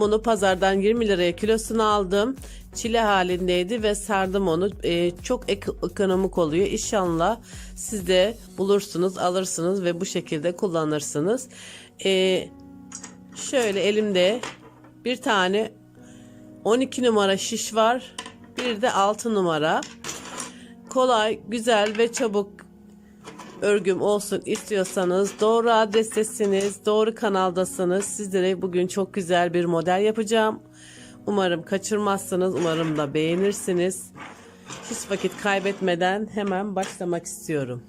Ben pazardan 20 liraya kilosunu aldım. Çile halindeydi ve sardım onu. Ee, çok ek- ekonomik oluyor. İnşallah siz de bulursunuz, alırsınız ve bu şekilde kullanırsınız. Ee, şöyle elimde bir tane 12 numara şiş var. Bir de 6 numara. Kolay, güzel ve çabuk örgüm olsun istiyorsanız doğru adrestesiniz, doğru kanaldasınız. Sizlere bugün çok güzel bir model yapacağım. Umarım kaçırmazsınız, umarım da beğenirsiniz. Hiç vakit kaybetmeden hemen başlamak istiyorum.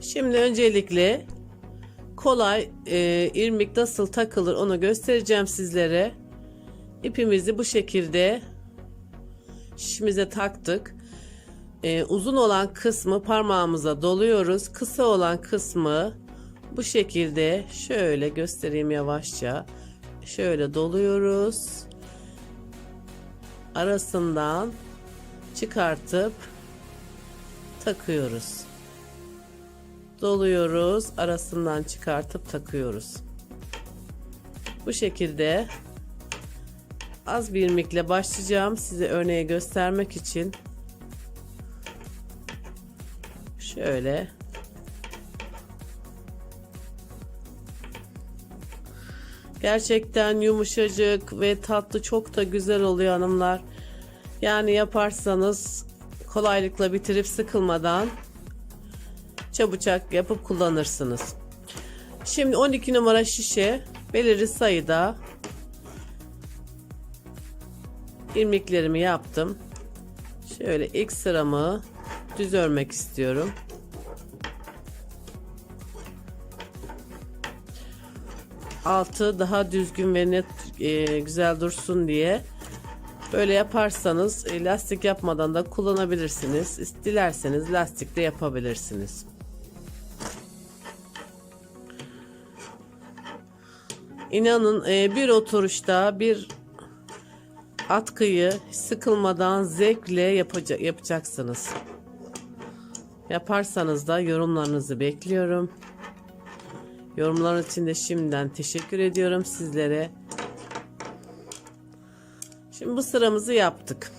Şimdi öncelikle kolay e, irmik nasıl takılır onu göstereceğim sizlere. İpimizi bu şekilde şişimize taktık. Ee, uzun olan kısmı parmağımıza doluyoruz. Kısa olan kısmı bu şekilde şöyle göstereyim yavaşça. Şöyle doluyoruz. Arasından çıkartıp takıyoruz. Doluyoruz, arasından çıkartıp takıyoruz. Bu şekilde az bir ilmekle başlayacağım size örneği göstermek için. Şöyle. Gerçekten yumuşacık ve tatlı çok da güzel oluyor hanımlar. Yani yaparsanız kolaylıkla bitirip sıkılmadan çabucak yapıp kullanırsınız. Şimdi 12 numara şişe belirli sayıda ilmeklerimi yaptım. Şöyle ilk sıramı düz örmek istiyorum. Altı daha düzgün ve net e, güzel dursun diye böyle yaparsanız e, lastik yapmadan da kullanabilirsiniz. Dilerseniz lastik de yapabilirsiniz. İnanın e, bir oturuşta bir atkıyı sıkılmadan zevkle yapacak, yapacaksınız. Yaparsanız da yorumlarınızı bekliyorum. Yorumlar için de şimdiden teşekkür ediyorum sizlere. Şimdi bu sıramızı yaptık.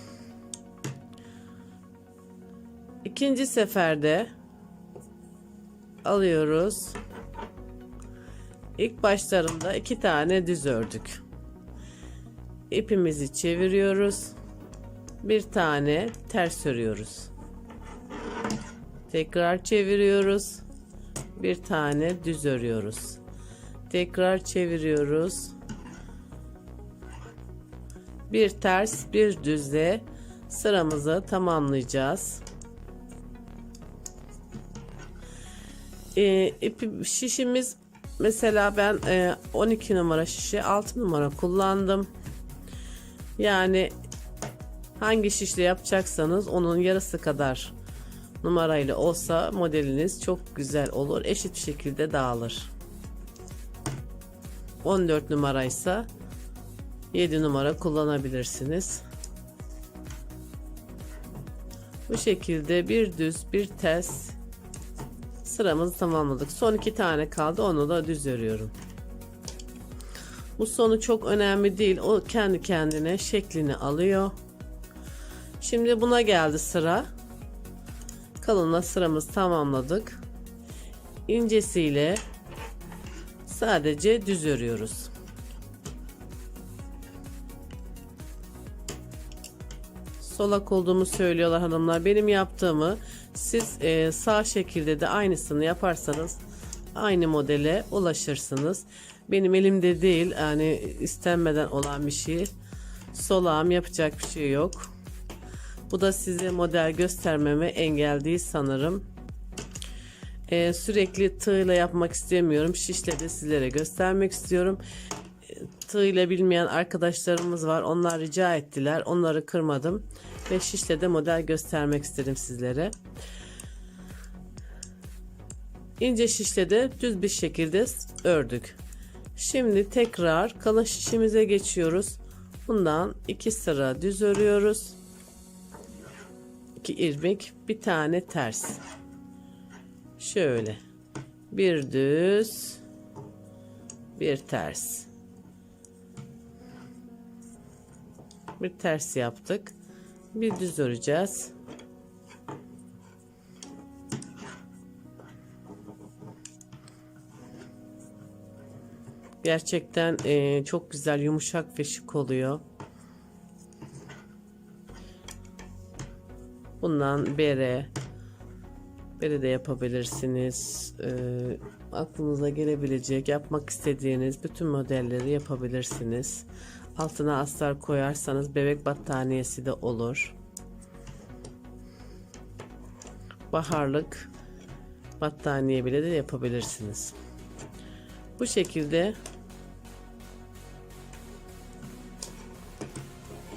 İkinci seferde alıyoruz. İlk başlarında iki tane düz ördük. İpimizi çeviriyoruz. Bir tane ters örüyoruz. Tekrar çeviriyoruz. Bir tane düz örüyoruz. Tekrar çeviriyoruz. Bir ters, bir düzle sıramızı tamamlayacağız. Ee, ipi, şişimiz mesela ben e, 12 numara şişe 6 numara kullandım. Yani hangi şişle yapacaksanız onun yarısı kadar numarayla olsa modeliniz çok güzel olur. Eşit şekilde dağılır. 14 numaraysa 7 numara kullanabilirsiniz. Bu şekilde bir düz bir ters sıramızı tamamladık. Son iki tane kaldı. Onu da düz örüyorum. Bu sonu çok önemli değil. O kendi kendine şeklini alıyor. Şimdi buna geldi sıra. Kalınla sıramızı tamamladık. İncesiyle sadece düz örüyoruz. Solak olduğumu söylüyorlar hanımlar. Benim yaptığımı siz e, sağ şekilde de aynısını yaparsanız aynı modele ulaşırsınız. Benim elimde değil yani istenmeden olan bir şey. Solağım yapacak bir şey yok. Bu da size model göstermeme engel değil sanırım. Ee, sürekli tığla yapmak istemiyorum. Şişle de sizlere göstermek istiyorum. Ee, tığla bilmeyen arkadaşlarımız var. Onlar rica ettiler. Onları kırmadım. Ve şişle de model göstermek istedim sizlere. İnce şişle de düz bir şekilde ördük. Şimdi tekrar kalın şişimize geçiyoruz. Bundan iki sıra düz örüyoruz iki irmik bir tane ters. Şöyle. Bir düz bir ters. Bir ters yaptık. Bir düz öreceğiz. Gerçekten e, çok güzel yumuşak ve şık oluyor. Bundan bere, bere de yapabilirsiniz. Eee, aklınıza gelebilecek, yapmak istediğiniz bütün modelleri yapabilirsiniz. Altına astar koyarsanız bebek battaniyesi de olur. Baharlık battaniye bile de yapabilirsiniz. Bu şekilde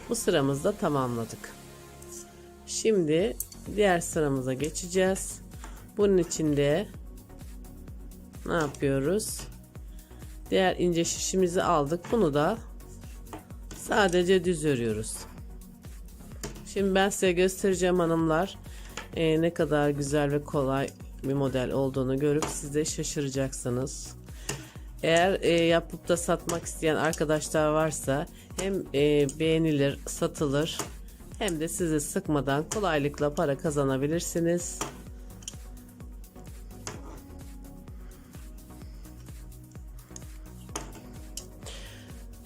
bu sıramızda tamamladık. Şimdi diğer sıramıza geçeceğiz. Bunun içinde ne yapıyoruz? Diğer ince şişimizi aldık. Bunu da sadece düz örüyoruz. Şimdi ben size göstereceğim hanımlar Ee, ne kadar güzel ve kolay bir model olduğunu görüp siz de şaşıracaksınız. Eğer e, yapıp da satmak isteyen arkadaşlar varsa hem e, beğenilir, satılır hem de sizi sıkmadan kolaylıkla para kazanabilirsiniz.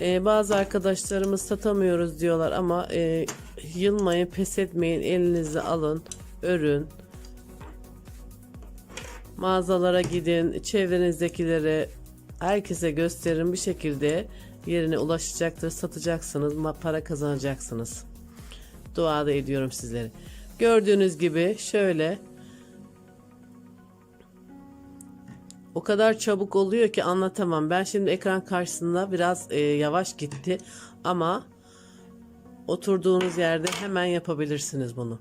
E, bazı arkadaşlarımız satamıyoruz diyorlar ama e, yılmayın, pes etmeyin, elinize alın, örün. Mağazalara gidin, çevrenizdekilere, herkese gösterin bir şekilde yerine ulaşacaktır, satacaksınız, para kazanacaksınız. Dua da ediyorum sizlere. Gördüğünüz gibi şöyle o kadar çabuk oluyor ki anlatamam. Ben şimdi ekran karşısında biraz e, yavaş gitti ama oturduğunuz yerde hemen yapabilirsiniz bunu.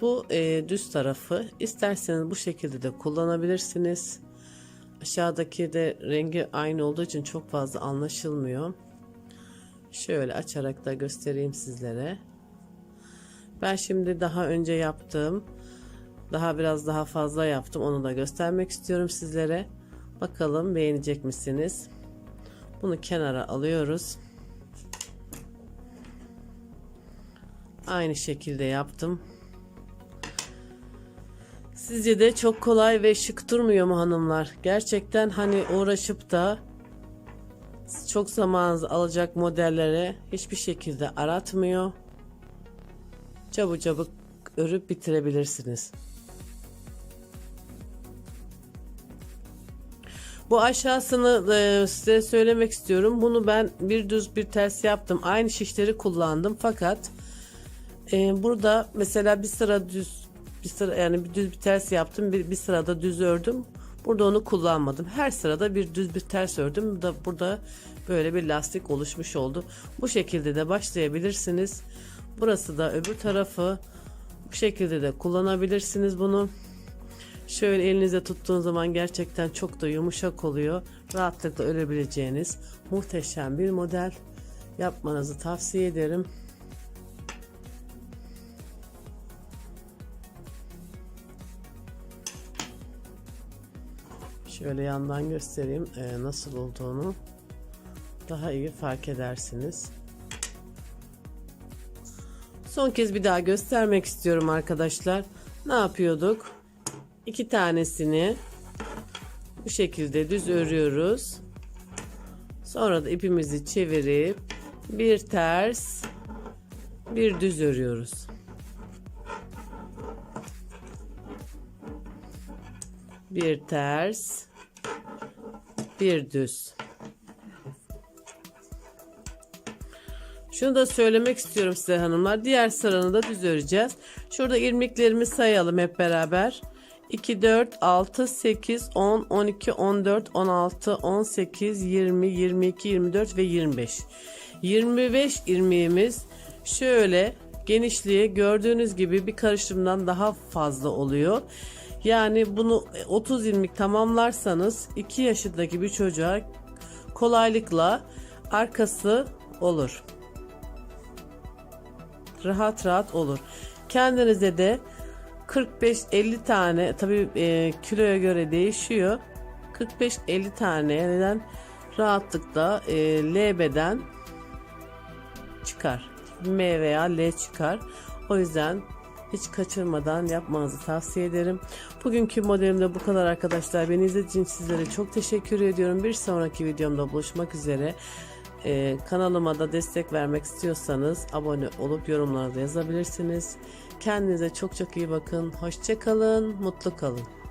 Bu e, düz tarafı isterseniz bu şekilde de kullanabilirsiniz. Aşağıdaki de rengi aynı olduğu için çok fazla anlaşılmıyor. Şöyle açarak da göstereyim sizlere. Ben şimdi daha önce yaptığım daha biraz daha fazla yaptım. Onu da göstermek istiyorum sizlere. Bakalım beğenecek misiniz? Bunu kenara alıyoruz. Aynı şekilde yaptım. Sizce de çok kolay ve şık durmuyor mu hanımlar? Gerçekten hani uğraşıp da çok zamanınızı alacak modellere hiçbir şekilde aratmıyor. Çabuk çabuk örüp bitirebilirsiniz. Bu aşağısını e, size söylemek istiyorum. Bunu ben bir düz bir ters yaptım. Aynı şişleri kullandım fakat e, burada mesela bir sıra düz bir sıra yani bir düz bir ters yaptım. Bir, bir sırada düz ördüm. Burada onu kullanmadım. Her sırada bir düz bir ters ördüm. Da burada böyle bir lastik oluşmuş oldu. Bu şekilde de başlayabilirsiniz. Burası da öbür tarafı. Bu şekilde de kullanabilirsiniz bunu. Şöyle elinizde tuttuğun zaman gerçekten çok da yumuşak oluyor. Rahatlıkla örebileceğiniz muhteşem bir model. Yapmanızı tavsiye ederim. Şöyle yandan göstereyim e, nasıl olduğunu. Daha iyi fark edersiniz. Son kez bir daha göstermek istiyorum arkadaşlar. Ne yapıyorduk? İki tanesini bu şekilde düz örüyoruz. Sonra da ipimizi çevirip bir ters bir düz örüyoruz. Bir ters bir düz. Şunu da söylemek istiyorum size hanımlar. Diğer sıranı da düz öreceğiz. Şurada ilmeklerimi sayalım hep beraber. 2, 4, 6, 8, 10, 12, 14, 16, 18, 20, 22, 24 ve 25. 25 ilmeğimiz şöyle genişliği gördüğünüz gibi bir karışımdan daha fazla oluyor. Yani bunu 30 ilmek tamamlarsanız 2 yaşındaki bir çocuğa kolaylıkla arkası olur rahat rahat olur. Kendinize de 45-50 tane tabi e, kiloya göre değişiyor. 45-50 taneden rahatlıkla e, LB'den çıkar. M veya L çıkar. O yüzden hiç kaçırmadan yapmanızı tavsiye ederim. Bugünkü modelimde bu kadar arkadaşlar. Beni izlediğiniz için sizlere çok teşekkür ediyorum. Bir sonraki videomda buluşmak üzere. Ee, kanalıma da destek vermek istiyorsanız abone olup yorumlarda yazabilirsiniz. Kendinize çok çok iyi bakın. Hoşçakalın, mutlu kalın.